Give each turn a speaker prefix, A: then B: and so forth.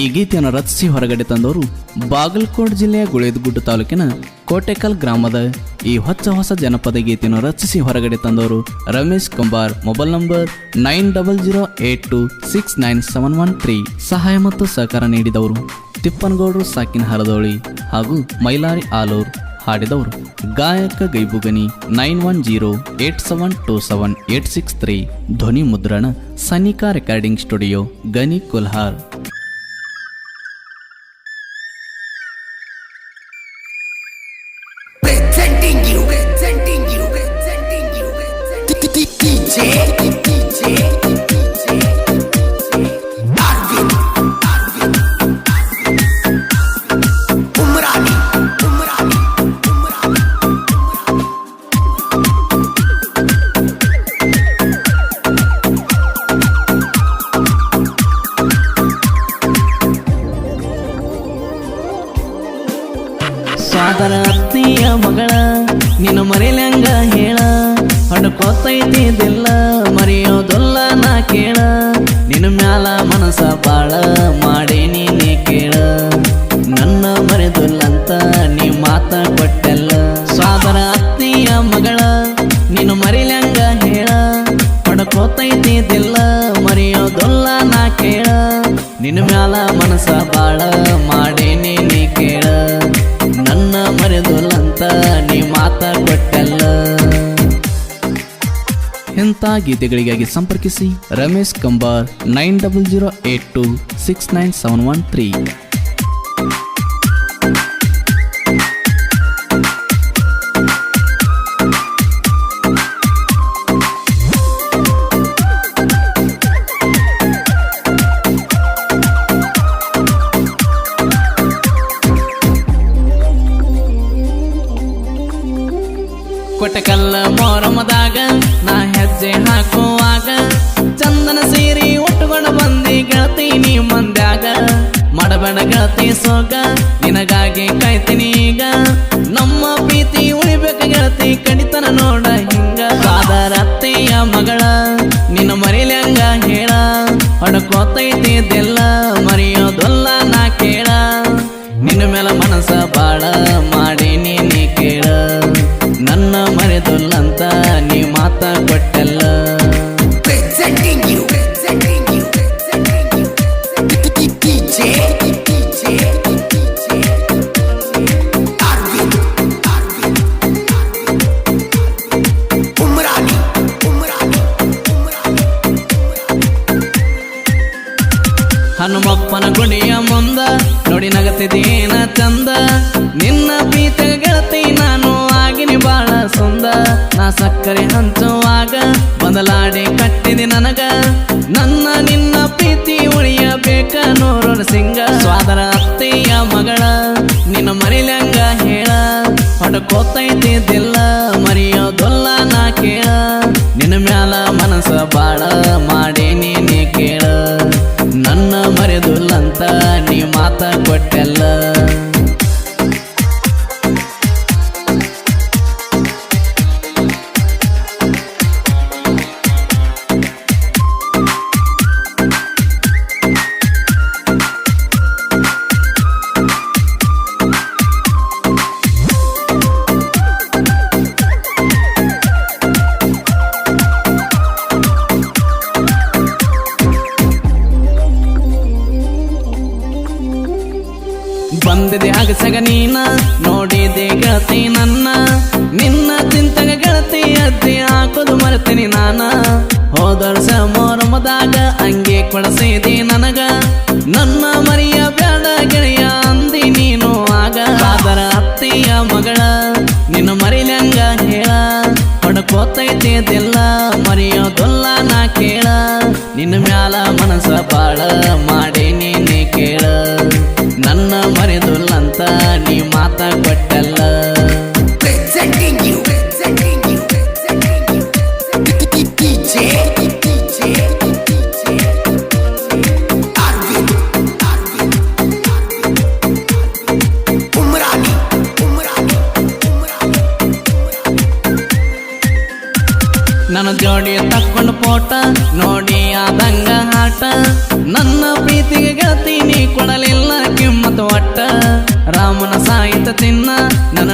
A: ಈ ಗೀತೆಯನ್ನು ರಚಿಸಿ ಹೊರಗಡೆ ತಂದವರು ಬಾಗಲಕೋಟ್ ಜಿಲ್ಲೆಯ ಗುಳೇದಗುಡ್ಡು ತಾಲೂಕಿನ ಕೋಟೆಕಲ್ ಗ್ರಾಮದ ಈ ಹೊಚ್ಚ ಹೊಸ ಜನಪದ ಗೀತೆಯನ್ನು ರಚಿಸಿ ಹೊರಗಡೆ ತಂದವರು Ramesh Kambar. Mobile number nine double zero eight two six nine seven one three. ಸಹಾಯ ಮತ್ತು ಸಹಕಾರ ನೀಡಿದವರು ತಿಪ್ಪನಗೌಡರು ಸಾಕಿನ ಹರದೋಳಿ ಹಾಗೂ ಮೈಲಾರಿ ಆಲೂರ್ ಹಾಡಿದವರು ಗಾಯಕ ಗೈಬುಗನಿ nine one zero eight seven two seven eight six three. ಧ್ವನಿ ಮುದ್ರಣ ಸನಿಕಾ ರೆಕಾರ್ಡಿಂಗ್ ಸ್ಟುಡಿಯೋ ಗನಿ ಕುಲ್ಹಾರ್. ಸಾದರ ಅತ್ತೆಯ ಮಗಳ ನಿನ್ನ ಮರಿಲಂಗ ಹೇಳ ಹೊಡ್ಕೋತೈತಿದಿಲ್ಲ ಮರೆಯೋದಲ್ಲ ನಾ ಕೇಳ. ನಿನ್ನ ಮ್ಯಾಲ ಮನಸ ಬಾಳ ಮಾಡಿ ನೀನೇ ಕೇಳ. ನನ್ನ ಮರೆದಲ್ಲಂತ ನೀ ಮಾತ ಕೊಟ್ಟೆಲ್ಲ. ಸಾದರ ಅತ್ತೆಯ ಮಗಳ, ನೀನು ಮರಿಲಂಗ ಹೇಳ. ಮರಿಯೋ ಮರೆಯೋದಲ್ಲ ನಾ ಕೇಳ. ನಿನ್ನ ಮ್ಯಾಲ ಮನಸ ಬಾಳ ಗೀತೆಗಳಿಗಾಗಿ ಸಂಪರ್ಕಿಸಿ Ramesh Kambar nine double zero eight two six nine seven one three. ಕೊಟ್ಟಕಲ್ಲ ಮೊರಮದಾಗ, ನಾ ಹೆಜ್ಜೆ ಹಾಕುವಾಗ. ಚಂದನ ಸೀರಿ ಉಟ್ಟುಕೊಂಡು ಬಂದಿ ಗೆಳತಿ ನೀ ಮಂದ್ಯಾಗ. ಮಾಡಬೇಡ ಗೆಳತಿ ಸೋಗ, ನಿನಗಾಗಿ ಕಾಯ್ತೀನಿ ಈಗ. ನಮ್ಮ ಪ್ರೀತಿ ಉಳಿಬೇಕ ಗೆಳತಿ ಕಡಿತನ ನೋಡ ಹಿಂಗ. ಕಾದರತ್ತೆಯ ಮಗಳ, ನಿನ್ನ ಮರಿಲ್ಯಂಗ ಹೇಳ. ಹೊಡ್ಕೋತೈತಿದ್ದೆಲ್ಲ
B: Umrani.
A: ಹನುಮಪ್ಪನ ಗುಡಿಯ ಮುಂದ ನೋಡಿ ನಗತಿದೇನ ಚಂದ ನಿನ್ನ ಆಗಿನಿ ಬಾಳ ಸುಂದ. ನಾ ಸಕ್ಕರೆ ಹಂಚುವಾಗ ಬದಲಾಡಿ ಕಟ್ಟಿದೆ ನನಗ. ನನ್ನ ನಿನ್ನ ಪ್ರೀತಿ ಉಳಿಯಬೇಕ ನೂರು ಸಿಂಗ. ಸ್ವಾದರ ಅತ್ತೆಯ ಮಗಳ, ನಿನ್ನ ಮರಿಲಂಗ ಹೇಳ. ಹೊಡ್ಕೋತೈತಿದ್ದಿಲ್ಲ ಮರಿಯೋದೊಲ್ಲ ನಾ ಕೇಳ. ನಿನ್ನ ಮ್ಯಾಲ ಮನಸ ಬಾಳ ಬಂದಿದೆ ಅಗಸಗ ನೀನ, ನೋಡಿದೆ ಗೆಳತಿ ನನ್ನ. ನಿನ್ನ ಚಿಂತಗ ಗೆಳತಿ ಅದ್ದಿ ಹಾಕೋದು ಮರೆತೀನಿ ನಾನ. ಹೋದರ್ಸ ಸಮಾರಂಭದಾಗ ಹಂಗೆ ಕೊಡಸಿದಿ ನನಗ. ನನ್ನ ಮರಿಯ ಬೇಡ ಗೆಳೆಯ ಅಂದಿ ನೀನು ಆಗ. ಅದರ ಅತ್ತೆಯ ಮಗಳ, ನಿನ್ನ ಮರಿಲಂಗ ಹೇಳ. ಹೊಡ್ಕೋತೈತಿದಿಲ್ಲ ಮರಿಯೋದೊಲ್ಲ ನಾ ಕೇಳ. ನಿನ್ನ ಮ್ಯಾಲ ಮನಸ ಬಾಳ ಮಾಡಿ
B: Umrani, Umrani.
A: ನನ್ನ ಜೋಡಿ ತಕ್ಕೊಂಡು ಪೋಟ ನೋಡಿ ನಿನ್ನ ನನ್ನ